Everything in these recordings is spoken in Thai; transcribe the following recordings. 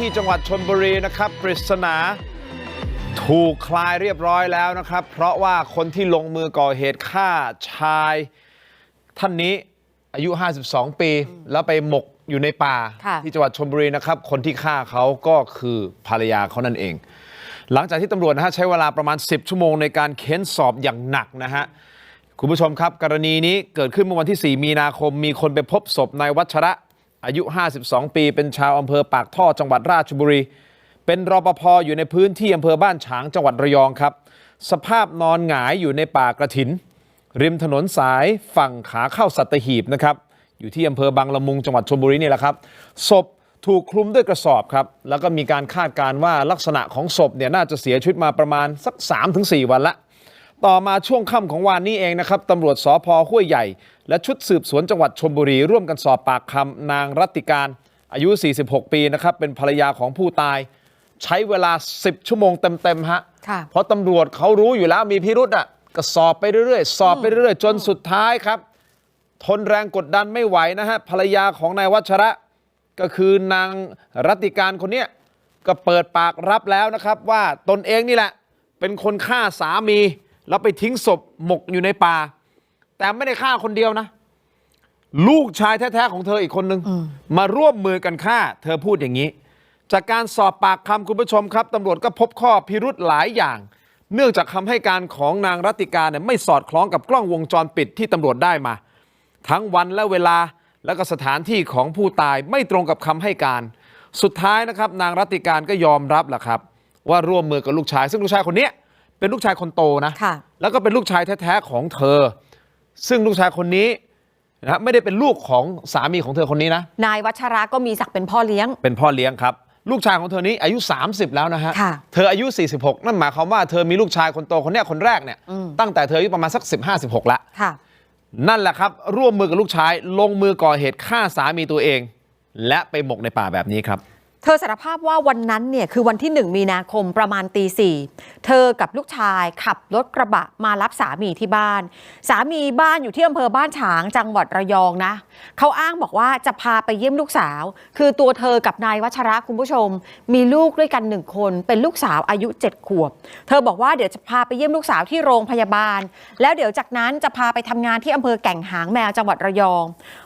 ที่จังหวัดชนบุรีนะครับ ปริศนาถูกคลายเรียบร้อยแล้วนะครับ เพราะว่าคนที่ลงมือก่อเหตุฆ่าชาย ท่านนี้อายุ 52 ปี แล้วไปหมกอยู่ในป่าค่ะที่จังหวัดชนบุรีนะครับ คนที่ฆ่าเขาก็คือภรรยาเขานั่นเอง หลังจากที่ตำรวจนะฮะใช้เวลาประมาณ 10 ชั่วโมงในการเค้นสอบอย่างหนักนะฮะคุณผู้ชมครับ กรณีนี้เกิดขึ้นเมื่อวันที่ 4 มีนาคม มีคนไปพบศพนายวัชระ อายุ 52 ปี เป็นชาวอำเภอปากท่อจังหวัดราชบุรี เป็นรปภอยู่ในพื้นที่อำเภอบ้านฉางจังหวัดระยองครับ สภาพนอนหงายอยู่ในป่ากระถิน ริมถนนสายฝั่งขาเข้าสัตหีบนะครับ อยู่ที่อำเภอบางละมุงจังหวัดชลบุรีนี่แหละครับศพถูกคลุมด้วยกระสอบครับ แล้วก็มีการคาดการณ์ว่าลักษณะของศพเนี่ยน่าจะเสียชีวิตมาประมาณสัก 3-4 วันละ ต่อมาช่วงค่ำของวานนี้เองนะครับตำรวจสพห้วยใหญ่ และชุดสืบสวนจังหวัดชลบุรี ร่วมกันสอบปากคำนางรัตติการ อายุ 46 ปีนะครับเป็นภรรยาของผู้ตาย ใช้เวลา 10 ชั่วโมงเต็ม ๆ ฮะ ค่ะ เพราะตำรวจเขารู้อยู่แล้วมีพิรุษอะก็สอบไปเรื่อยๆ สอบไปเรื่อยๆ จนสุดท้ายครับ ทนแรงกดดันไม่ไหวนะฮะภรรยาของนายวัชระ ก็คือนางรัตติการคนเนี้ยก็เปิดปากรับแล้วนะครับ ว่าตนเองนี่แหละ เป็นคนฆ่าสามี แล้วไปทิ้งศพหมกอยู่ในป่า แต่ไม่ได้ฆ่าคนเดียวนะ ลูกชายแท้ๆของเธออีกคนนึง มาร่วมมือกันฆ่า เธอพูดอย่างนี้ จากการสอบปากคำคุณผู้ชมครับตำรวจก็พบข้อพิรุธหลายอย่าง เนื่องจากคำให้การของนางรัตติการเนี่ยไม่สอดคล้องกับกล้องวงจรปิดที่ตำรวจได้มา ทั้งวันและเวลาและก็สถานที่ของผู้ตายไม่ตรงกับคำให้การ สุดท้ายนะครับ นางรัตติการก็ยอมรับแหละครับ ว่าร่วมมือกับลูกชาย ซึ่งลูกชายคนเนี้ย เป็นลูกชายคนโตนะค่ะ แล้วก็เป็นลูกชายแท้ๆของเธอ ซึ่งลูกชายคนนี้นะไม่ได้เป็นลูกของสามีของเธอคนนี้นะ นายวัชระก็มีศักดิ์เป็นพ่อเลี้ยง เป็นพ่อเลี้ยงครับ ลูกชายของเธอนี้อายุ 30 แล้วนะฮะ ค่ะเธออายุ 46 นั่นหมายความว่าเธอมีลูกชายคนโตคนเนี้ยคนแรกเนี่ย อืม ตั้งแต่เธออายุประมาณสัก 15-16ละ ค่ะ นั่นแหละครับ ร่วมมือกับลูกชายลงมือก่อเหตุฆ่าสามีตัวเอง และไปหมกในป่าแบบนี้ครับ เธอสารภาพว่าวันนั้นเนี่ยคือวันที่หนึ่งมีนาคมประมาณตีสี่เธอกับลูกชายขับรถกระบะมารับสามีที่บ้าน สามีบ้านอยู่ที่อำเภอบ้านฉางจังหวัดระยองนะเขาอ้างบอกว่าจะพาไปเยี่ยมลูกสาว คือตัวเธอกับนายวัชระคุณผู้ชม มีลูกด้วยกันหนึ่งคน เป็นลูกสาวอายุ 7 ขวบ เธอบอกว่าเดี๋ยวจะพาไปเยี่ยมลูกสาวที่โรงพยาบาล แล้วเดี๋ยวจากนั้นจะพาไปทำงานที่อำเภอแก่งหางแมวจังหวัดระยอง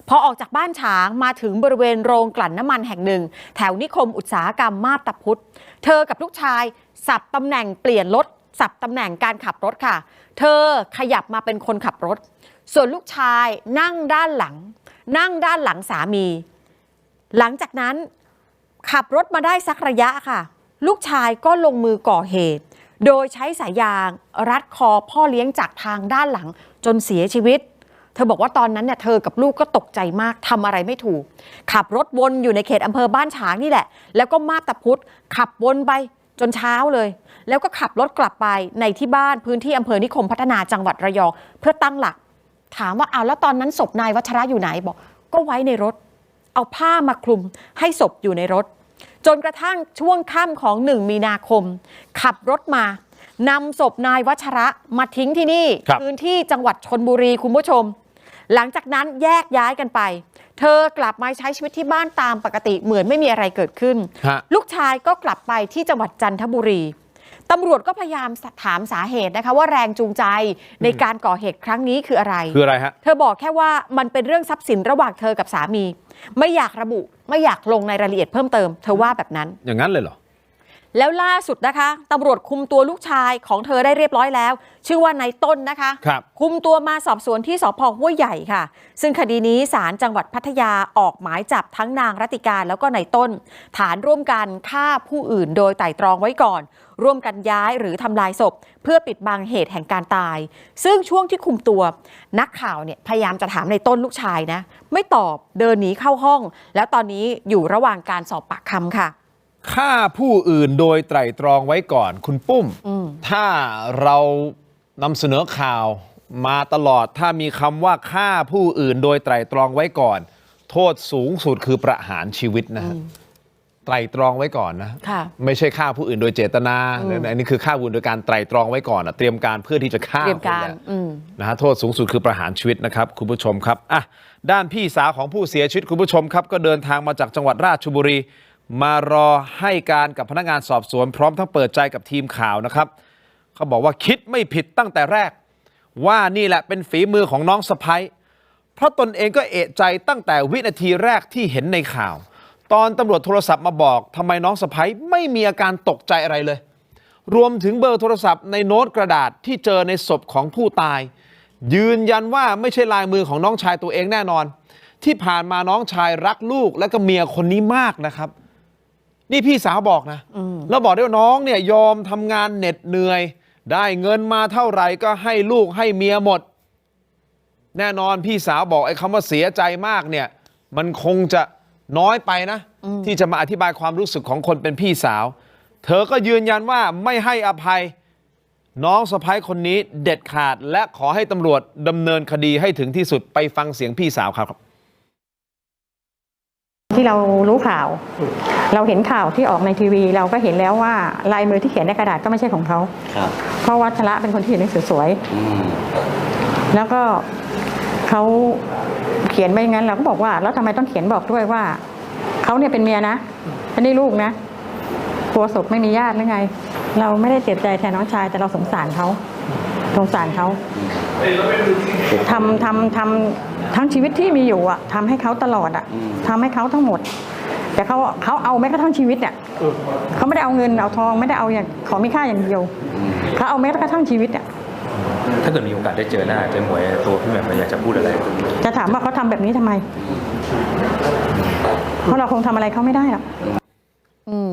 พอออกจากบ้านฉางมาถึงบริเวณโรงกลั่นน้ำมันแห่งหนึ่ง แถวนิคมอุตสาหกรรมมาบตาพุธเธอกับลูกชาย สับตำแหน่งเปลี่ยนรถสับตำแหน่งการขับรถค่ะ เธอขยับมาเป็นคนขับรถ ส่วนลูกชายนั่งด้านหลัง นั่งด้านหลังสามี หลังจากนั้นขับรถมาได้สักระยะค่ะ ลูกชายก็ลงมือก่อเหตุ โดยใช้สายยาง รัดคอพ่อเลี้ยงจากทางด้านหลังจนเสียชีวิต ธอบอกว่าตอนนั้นเนี่ยเธอกับลูกก็ตกใจมากทำอะไรไม่ถูก ขับรถวนอยู่ในเขตอำเภอบ้านฉางนี่แหละ แล้วก็มาบตาพุธขับวนไปจนเช้าเลย แล้วก็ขับรถกลับไปในที่บ้านพื้นที่อำเภอนิคมพัฒนาจังหวัดระยองเพื่อตั้งหลัก ถามว่าเอาวแล้วตอนนั้นศพนายวัชระอยู่ไหนบอก ก็ไว้ในรถ เอาผ้ามาคลุมให้ศพอยู่ในรถ จนกระทั่งช่วงค่ำของหนึ่งมีนาคม ขับรถมานำศพนายวัชระมาทิ้งที่นี่ครับพื้นที่จังหวัดชนบุรีคุณผู้ชม หลังจากนั้นแยกย้ายกันไป เธอกลับมาใช้ชีวิตที่บ้านตามปกติเหมือนไม่มีอะไรเกิดขึ้น ฮะ ลูกชายก็กลับไปที่จังหวัดจันทบุรีตำรวจก็พยายามถามสาเหตุนะคะว่าแรงจูงใจในการก่อเหตุครั้งนี้คืออะไร คืออะไรฮะ เธอบอกแค่ว่ามันเป็นเรื่องทรัพย์สินระหว่างเธอกับสามี ไม่อยากระบุ ไม่อยากลงในรายละเอียดเพิ่มเติม เธอว่าแบบนั้น อย่างนั้นเลยเหรอ แล้วล่าสุดนะคะตำรวจคุมตัวลูกชายของเธอได้เรียบร้อยแล้ว ชื่อว่านายต้นนะคะครับคุมตัวมาสอบสวนที่สพห้วยใหญ่ค่ะ ซึ่งคดีนี้ศาลจังหวัดพัทยาออกหมายจับทั้งนางรัติการแล้วก็นายต้น ฐานร่วมกันฆ่าผู้อื่นโดยไตร่ตรองไว้ก่อน ร่วมกันย้ายหรือทำลายศพ เพื่อปิดบังเหตุแห่งการตาย ซึ่งช่วงที่คุมตัว นักข่าวเนี่ยพยายามจะถามในต้นลูกชายนะ ไม่ตอบเดินหนีเข้าห้อง แล้วตอนนี้อยู่ระหว่างการสอบปากคำค่ะ ฆ่าผู้อื่นโดยไตร่ตรองไว้ก่อน คุณปุ้มอืมถ้าเรานำเสนอข่าวมาตลอดถ้ามีคำว่าฆ่าผู้อื่นโดยไตร่ตรองไว้ก่อน โทษสูงสุดคือประหารชีวิตนะฮะไตร่ตรองไว้ก่อนนะค่ะไม่ใช่ฆ่าผู้อื่นโดยเจตนาอันนี้คือฆ่าผู้อื่นโดยการไตร่ตรองไว้ก่อนอะเตรียมการเพื่อที่จะฆ่าเตรียมการคนแหละอืมนะฮะโทษสูงสุดคือประหารชีวิตนะครับ คุณผู้ชมครับอะด้านพี่สาวของผู้เสียชีวิตคุณผู้ชมครับ ก็เดินทางมาจากจังหวัดราชบุรี มารอให้การกับพนักงานสอบสวน พร้อมทั้งเปิดใจกับทีมข่าวนะครับเขาบอกว่าคิดไม่ผิดตั้งแต่แรก ว่านี่แหละเป็นฝีมือของน้องสะพ้ยเพราะตนเองก็เอะใจตั้งแต่วินาทีแรกที่เห็นในข่าว ตอนตำรวจโทรศัพท์มาบอกทำไมน้องสะพ้ยไม่มีอาการตกใจอะไรเลย รวมถึงเบอร์โทรศัพท์ในโน้ตกระดาษที่เจอในศพของผู้ตาย ยืนยันว่าไม่ใช่ลายมือของน้องชายตัวเองแน่นอน ที่ผ่านมาน้องชายรักลูกและก็เมียคนนี้มากนะครับ นี่พี่สาวบอกนะ แล้วบอกด้วยว่าน้องเนี่ยยอมทำงานเหน็ดเหนื่อย ได้เงินมาเท่าไหร่ก็ให้ลูกให้เมียหมด แน่นอนพี่สาวบอกไอ้คำว่าเสียใจมากเนี่ย มันคงจะน้อยไปนะ ที่จะมาอธิบายความรู้สึกของคนเป็นพี่สาว เธอก็ยืนยันว่าไม่ให้อภัย น้องสะพ้ายคนนี้เด็ดขาด และขอให้ตำรวจดำเนินคดีให้ถึงที่สุดไปฟังเสียงพี่สาวครับ ที่เรารู้ข่าว เราเห็นข่าวที่ออกในทีวี เราก็เห็นแล้วว่าลายมือที่เขียนในกระดาษก็ไม่ใช่ของเขาครับเพราะวัชระเป็นคนที่เขียนหนังสือสวย อืมแล้วก็เขาเขียนไม่งั้นเราก็บอกว่า แล้วทำไมต้องเขียนบอกด้วยว่าเขาเนี่ยเป็นเมียนะไม่ได้ลูกนะกลัวศพไม่มีญาติหรือไง เราไม่ได้เจ็บใจแทนน้องชาย แต่เราสงสารเขาสงสารเขาทำทำทำ ทั้งชีวิตที่มีอยู่อะทำให้เขาตลอดอะทำให้เขาทั้งหมด แต่เขาเขาเอาแม้กระทั่งชีวิตอะเขาไม่ได้เอาเงินเอาทองไม่ได้เอาอย่างของมีค่าอย่างเดียวเขาเอาแม้กระทั่งชีวิตอะถ้าเกิดมีโอกาสได้เจอหน้าเจอหมวยตัวพี่แหม่มอยากจะพูดอะไร จะถามว่าเขาทำแบบนี้ทำไม เพราะเราคงทำอะไรเขาไม่ได้หรอกอืม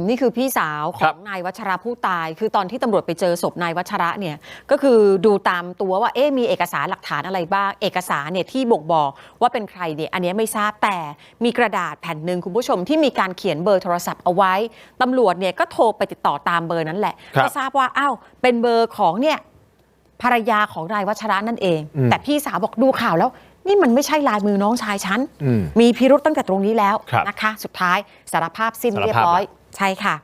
นี่คือพี่สาวขครัอบงนายวัชระผู้ตาย คือตอนที่ตำรวจไปเจอศพนายวัชระเนี่ย ก็คือดูตามตัวว่าเอ๊ะมีเอกสารหลักฐานอะไรบ้าง เอกสารเนี่ยที่บ่งบอกว่าเป็นใครเนี่ยอันเนี้ยไม่ทราบแต่มีกระดาษแผ่นหนึ่งคุณผู้ชมที่มีการเขียนเบอร์โทรศัพท์เอาไว้ตำรวจเนี่ยก็โทรไปติดต่อตามเบอร์นั้นแหละครับก็ทราบว่าอ้าวเป็นเบอร์ของเนี่ยภรรยาของนายวัชระนั่นเอง อืมแต่พี่สาวบอกดูข่าวแล้ว นี่มันไม่ใช่ลายมือน้องชายฉันอืมมีพิรุษตั้งแต่ตรงนี้แล้วครับ นะคะ สุดท้ายสารภาพสิ้น สารภาพเรียบร้อย ใช่ค่ะ